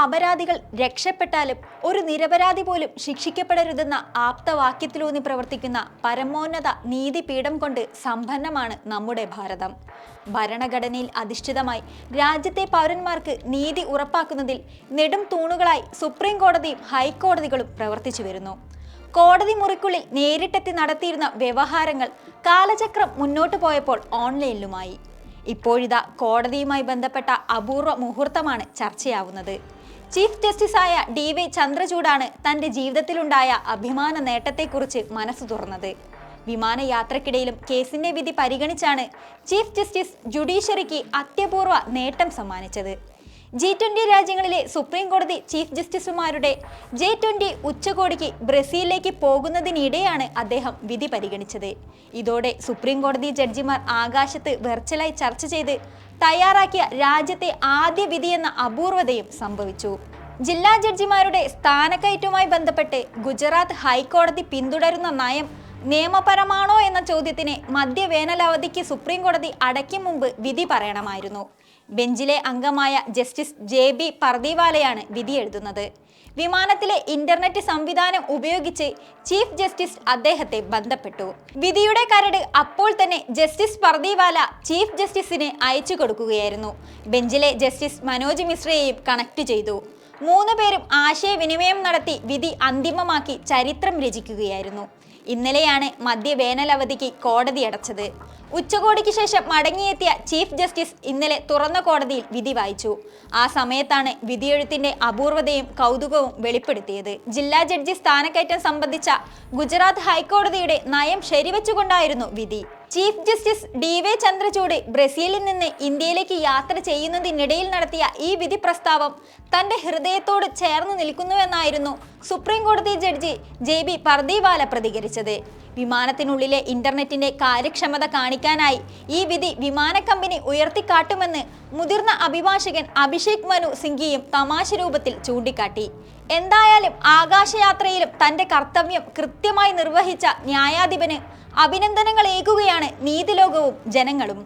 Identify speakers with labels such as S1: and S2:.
S1: അപരാധികൾ രക്ഷപ്പെട്ടാലും ഒരു നിരപരാധി പോലും ശിക്ഷിക്കപ്പെടരുതെന്ന ആപ്തവാക്യത്തിലൂന്നി പ്രവർത്തിക്കുന്ന പരമോന്നത നീതിപീഠം കൊണ്ട് സമ്പന്നമാണ് നമ്മുടെ ഭാരതം. ഭരണഘടനയിൽ അധിഷ്ഠിതമായി രാജ്യത്തെ പൗരന്മാർക്ക് നീതി ഉറപ്പാക്കുന്നതിൽ നെടും തൂണുകളായി സുപ്രീം കോടതിയും ഹൈക്കോടതികളും പ്രവർത്തിച്ചു വരുന്നു. കോടതി മുറിക്കുള്ളിൽ നേരിട്ടെത്തി നടത്തിയിരുന്ന വ്യവഹാരങ്ങൾ കാലചക്രം മുന്നോട്ടു പോയപ്പോൾ ഓൺലൈനിലുമായി. ഇപ്പോഴിതാ കോടതിയുമായി ബന്ധപ്പെട്ട അപൂർവ മുഹൂർത്തമാണ് ചർച്ചയാവുന്നത്. ചീഫ് ജസ്റ്റിസായ ഡി വൈ ചന്ദ്രചൂഡാണ് തന്റെ ജീവിതത്തിലുണ്ടായ അഭിമാന നേട്ടത്തെക്കുറിച്ച് മനസ്സ് തുറന്നത്. വിമാനയാത്രക്കിടയിലും കേസിന്റെ വിധി പരിഗണിച്ചാണ് ചീഫ് ജസ്റ്റിസ് ജുഡീഷ്യറിക്ക് അത്യപൂർവ നേട്ടം സമ്മാനിച്ചത്. ജി ട്വന്റി രാജ്യങ്ങളിലെ സുപ്രീം കോടതി ചീഫ് ജസ്റ്റിസുമാരുടെ ജെ ട്വന്റി ഉച്ചകോടിക്ക് ബ്രസീലിലേക്ക് പോകുന്നതിനിടെയാണ് അദ്ദേഹം വിധി പരിഗണിച്ചത്. ഇതോടെ സുപ്രീം കോടതി ജഡ്ജിമാർ ആകാശത്ത് വെർച്വലായി ചർച്ച ചെയ്ത് തയ്യാറാക്കിയ രാജ്യത്തെ ആദ്യ എന്ന അപൂർവതയും സംഭവിച്ചു. ജില്ലാ ജഡ്ജിമാരുടെ സ്ഥാനക്കയറ്റവുമായി ബന്ധപ്പെട്ട് ഗുജറാത്ത് ഹൈക്കോടതി പിന്തുടരുന്ന നയം നിയമപരമാണോ എന്ന ചോദ്യത്തിന് മധ്യവേനലവധിക്ക് സുപ്രീം കോടതി അടയ്ക്കും മുമ്പ് വിധി പറയണമായിരുന്നു. ബെഞ്ചിലെ അംഗമായ ജസ്റ്റിസ് ജെ ബി പർദിവാലയാണ് വിധി എഴുതുന്നത്. വിമാനത്തിലെ ഇന്റർനെറ്റ് സംവിധാനം ഉപയോഗിച്ച് ചീഫ് ജസ്റ്റിസ് അദ്ദേഹത്തെ ബന്ധപ്പെട്ടു. വിധിയുടെ കരട് അപ്പോൾ തന്നെ ജസ്റ്റിസ് പർദീവാല ചീഫ് ജസ്റ്റിസിന് അയച്ചു കൊടുക്കുകയായിരുന്നു. ബെഞ്ചിലെ ജസ്റ്റിസ് മനോജ് മിശ്രയെയും കണക്ട് ചെയ്തു. മൂന്ന് പേരും ആശയവിനിമയം നടത്തി വിധി അന്തിമമാക്കി ചരിത്രം രചിക്കുകയായിരുന്നു. ഇന്നലെയാണ് മധ്യവേനലവധിക്ക് കോടതി അടച്ചത്. ഉച്ചകോടിക്ക് ശേഷം മടങ്ങിയെത്തിയ ചീഫ് ജസ്റ്റിസ് ഇന്നലെ തുറന്ന കോടതിയിൽ വിധി വായിച്ചു. ആ സമയത്താണ് വിധിയെഴുത്തിന്റെ അപൂർവതയും കൗതുകവും വെളിപ്പെടുത്തിയത്. ജില്ലാ ജഡ്ജി സ്ഥാനക്കയറ്റം സംബന്ധിച്ച ഗുജറാത്ത് ഹൈക്കോടതിയുടെ നയം ശരിവെച്ചുകൊണ്ടായിരുന്നു വിധി. Chief justice D Y Chandrachud ബ്രസീലിൽ നിന്ന് ഇന്ത്യയിലേക്ക് യാത്ര ചെയ്യുന്നതിനിടയിൽ നടത്തിയ ഈ വിധി പ്രസ്താവം തന്റെ ഹൃദയത്തോട് ചേർന്ന് നിൽക്കുന്നുവെന്നായിരുന്നു സുപ്രീം കോടതി ജഡ്ജി ജെ ബി പർദീവാല പ്രതികരിച്ചത്. വിമാനത്തിനുള്ളിലെ ഇന്റർനെറ്റിന്റെ കാര്യക്ഷമത കാണിക്കാനായി ഈ വിധി വിമാന കമ്പനി ഉയർത്തിക്കാട്ടുമെന്ന് മുതിർന്ന അഭിഭാഷകൻ അഭിഷേക് മനു സിംഗിയും തമാശ രൂപത്തിൽ ചൂണ്ടിക്കാട്ടി. എന്തായാലും ആകാശയാത്രയിലും തന്റെ കർത്തവ്യം കൃത്യമായി നിർവഹിച്ച ന്യായാധിപന് അഭിനന്ദനങ്ങൾ ഏകുകയാണ് നീതിലോകവും ജനങ്ങളും.